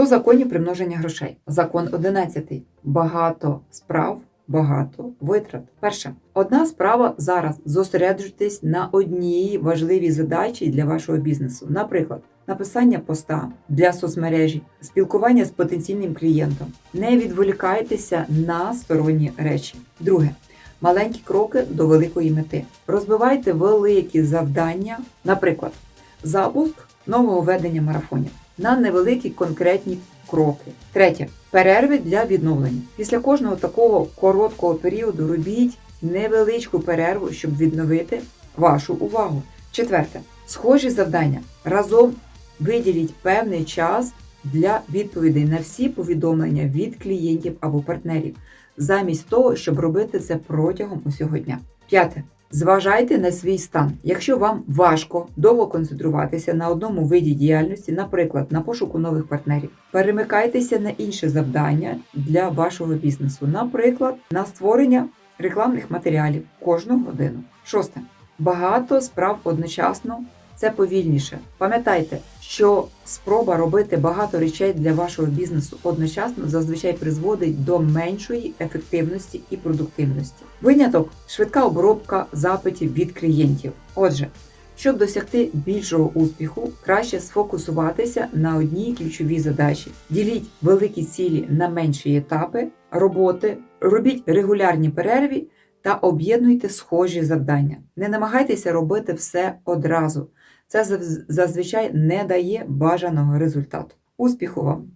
100 законів примноження грошей. Закон 11. Багато справ, багато витрат. Перше. Одна справа зараз зосереджуйтесь на одній важливій задачі для вашого бізнесу. Наприклад, написання поста для соцмережі, спілкування з потенційним клієнтом. Не відволікайтеся на сторонні речі. Друге. Маленькі кроки до великої мети. Розбивайте великі завдання, наприклад, запуск нового ведення марафонів на невеликі конкретні кроки. Третє перерви для відновлення. Після кожного такого короткого періоду робіть невеличку перерву, щоб відновити вашу увагу. Четверте схожі завдання. Разом виділіть певний час для відповідей на всі повідомлення від клієнтів або партнерів, замість того, щоб робити це протягом усього дня. П'яте. Зважайте на свій стан. Якщо вам важко довго концентруватися на одному виді діяльності, наприклад, на пошуку нових партнерів, перемикайтеся на інше завдання для вашого бізнесу, наприклад, на створення рекламних матеріалів кожну годину. Шосте. Багато справ одночасно це повільніше. Пам'ятайте, що спроба робити багато речей для вашого бізнесу одночасно зазвичай призводить до меншої ефективності і продуктивності. Виняток швидка обробка запитів від клієнтів. Отже, щоб досягти більшого успіху, краще сфокусуватися на одній ключовій задачі. Діліть великі цілі на менші етапи роботи, робіть регулярні перерві та об'єднуйте схожі завдання. Не намагайтеся робити все одразу. Це зазвичай не дає бажаного результату. Успіху вам!